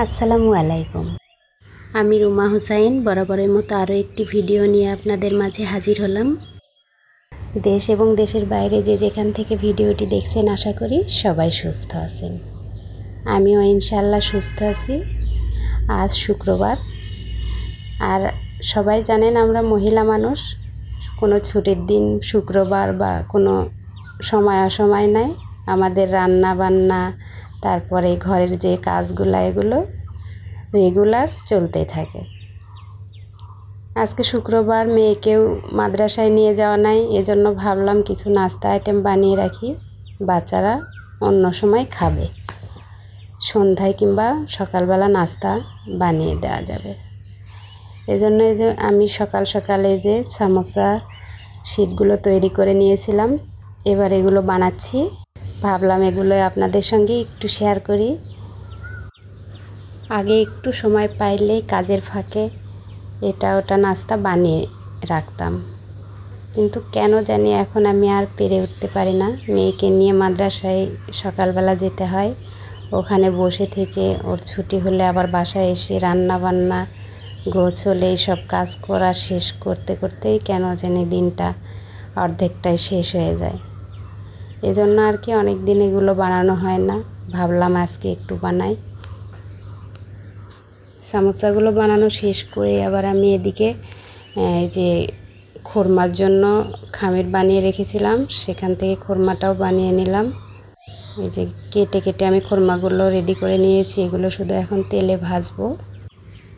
আসসালামু আলাইকুম। আমি রুমা হুসাইন, বরাবরের মতো আরও একটি ভিডিও নিয়ে আপনাদের মাঝে হাজির হলাম। দেশ এবং দেশের বাইরে যে যেখান থেকে ভিডিওটি দেখছেন, আশা করি সবাই সুস্থ আছেন। আমিও ইনশাল্লাহ সুস্থ আছি। আজ শুক্রবার। আর সবাই জানেন আমরা মহিলা মানুষ। কোনো ছুটির দিন শুক্রবার বা কোনো সময় অসময় নাই। আমাদের রান্না বান্না তারপরে ঘরের যে কাজগুলো, এগুলো রেগুলার চলতে থাকে। আজকে শুক্রবার, মেয়েকেও মাদ্রাসায় নিয়ে যাওয়া নাই, এজন্য ভাবলাম কিছু নাস্তা আইটেম বানিয়ে রাখি। বাচ্চারা অন্য সময় খাবে। সন্ধ্যায় কিংবা সকালবেলা নাস্তা বানিয়ে দেওয়া যাবে। এজন্য যে আমি সকাল সকালে যে সামোসা শীটগুলো তৈরি করে নিয়েছিলাম। এবার এগুলো বানাচ্ছি। ভাবলাম এগুলো আপনাদের সঙ্গে একটু শেয়ার করি। আগে একটু সময় পাইলে কাজের ফাঁকে এটা ওটা নাস্তা বানিয়ে রাখতাম। কিন্তু কেন জানি এখন আমি আর পেরে উঠতে পারি না। মেয়েকে নিয়ে মাদ্রাসায় সকালবেলা যেতে হয়। ওখানে বসে থেকে ওর ছুটি হলে আবার বাসায় এসে রান্না বান্না গোছলে এইসব কাজ করা শেষ করতে করতেই কেন জানি দিনটা অর্ধেকটাই শেষ হয়ে যায়। এজন্য আর কি অনেক দিন এগুলো বানানো হয় না। ভাবলাম আজকে একটু বানাই। সামোসাগুলো বানানো শেষ করে আবার আমি এদিকে যে খোরমার জন্য খামির বানিয়ে রেখেছিলাম, সেখান থেকে খোরমাটাও বানিয়ে নিলাম। এই যে কেটে কেটে আমি খোরমাগুলো রেডি করে নিয়েছি, এগুলো শুধু এখন তেলে ভাজবো।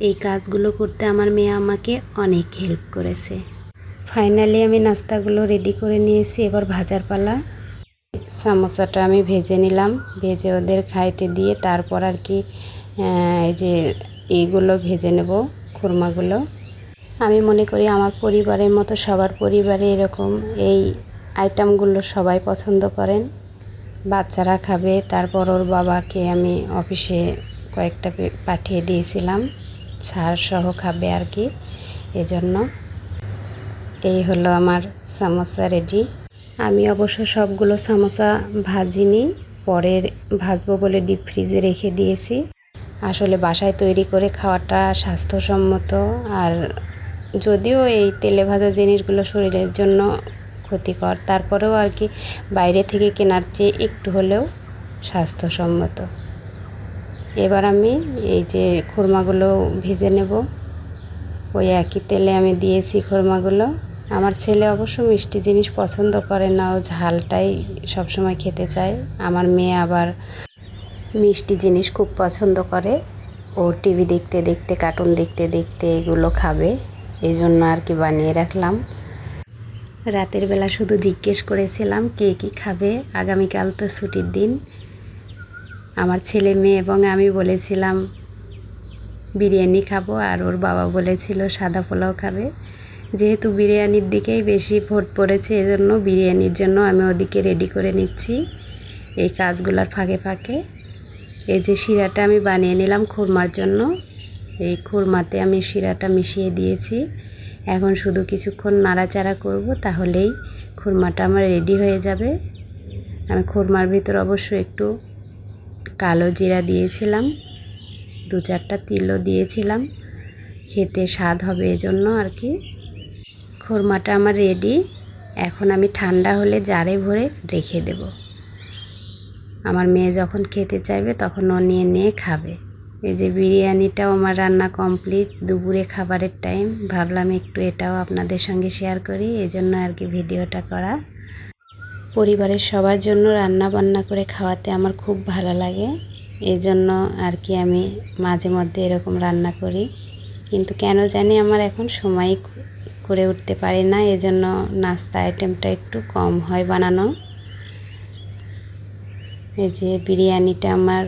এই কাজগুলো করতে আমার মেয়ে আমাকে অনেক হেল্প করেছে। ফাইনালি আমি নাস্তাগুলো রেডি করে নিয়েছি, এবার ভাজার পালা। সামোসাটা আমি ভেজে নিলাম। ভেজে ওদের খাইতে দিয়ে তারপর আর কি এই যে এইগুলো ভেজে নেব, খুরমাগুলো। আমি মনে করি আমার পরিবারের মতো সবার পরিবারে এরকম এই আইটেমগুলো সবাই পছন্দ করেন। বাচ্চারা খাবে, তারপর ওর বাবাকে আমি অফিসে কয়েকটা পাঠিয়ে দিয়েছিলাম। ছাড় সহ খাবে আর কি, এজন্য। এই হলো আমার সামোসা রেডি। আমি অবশ্য সবগুলো সামোসা ভাজিনি পরে ভাজবো বলে ডিপ ফ্রিজে রেখে দিয়েছি। আসলে বাসায় তৈরি করে খাওয়াটা স্বাস্থ্যসম্মত আর যদিও এই তেলে ভাজা জিনিসগুলো শরীরের জন্য ক্ষতিকর, তারপরেও আর কি বাইরে থেকে কেনার চেয়ে একটু হলেও স্বাস্থ্যসম্মত। এবার আমি এই যে খুরমাগুলো ভেজে নেব। ওই একই তেলে আমি দিয়েছি খুরমাগুলো। আমার ছেলে অবশ্য মিষ্টি জিনিস পছন্দ করে না, ও ঝালটাই সবসময় খেতে চায়। আমার মেয়ে আবার মিষ্টি জিনিস খুব পছন্দ করে। ও টিভি দেখতে দেখতে, কার্টুন দেখতে দেখতে এগুলো খাবে এই জন্য আর কি বানিয়ে রাখলাম। রাতের বেলা শুধু জিজ্ঞেস করেছিলাম, কে কী খাবে? আগামীকাল তো ছুটির দিন। আমার ছেলে মেয়ে এবং আমি বলেছিলাম, বিরিয়ানি খাব। আর ওর বাবা বলেছিল, সাদা পোলাও খাবে। যেহেতু বিরিয়ানির দিকেই বেশি ভোট পড়েছে, এজন্য বিরিয়ানির জন্য আমি ওদিকে রেডি করে নিচ্ছি এই কাজগুলোর ফাঁকে ফাঁকে। এই যে শিরাটা আমি বানিয়ে নিলাম খুরমার জন্য, এই খুরমাতে আমি শিরাটা মিশিয়ে দিয়েছি। এখন শুধু কিছুক্ষণ নাড়াচাড়া করব, তাহলেই খুরমাটা আমার রেডি হয়ে যাবে। আমি খুরমার ভিতর অবশ্য একটু কালো জিরা দিয়েছিলাম, দু চারটা তিলও দিয়েছিলাম, খেতে স্বাদ হবে এজন্য আর কি। খুরমাটা আমার রেডি এখন আমি ঠান্ডা হলে জারে ভরে রেখে দেব। আমার মেয়ে যখন খেতে চাইবে তখন ও নিয়ে নিয়ে খাবে। এই যে বিরিয়ানিটাও আমার রান্না কমপ্লিট দুপুরে খাবারের টাইম ভাবলাম একটু এটাও আপনাদের সঙ্গে শেয়ার করি, এজন্য আর কি ভিডিওটা করা। পরিবারের সবার জন্য রান্না বান্না করে খাওয়াতে আমার খুব ভালো লাগে এই জন্য আর কি আমি মাঝে মধ্যে এরকম রান্না করি। কিন্তু কেন জানি আমার এখন সময় করে উঠতে পারি না, এজন্য নাস্তা আইটেমটা একটু কম হয় বানানো। এই যে বিরিয়ানিটা আমার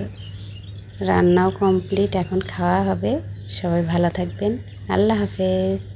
রান্নাও কমপ্লিট এখন খাওয়া হবে। সবাই ভালো থাকবেন। আল্লাহ হাফেজ।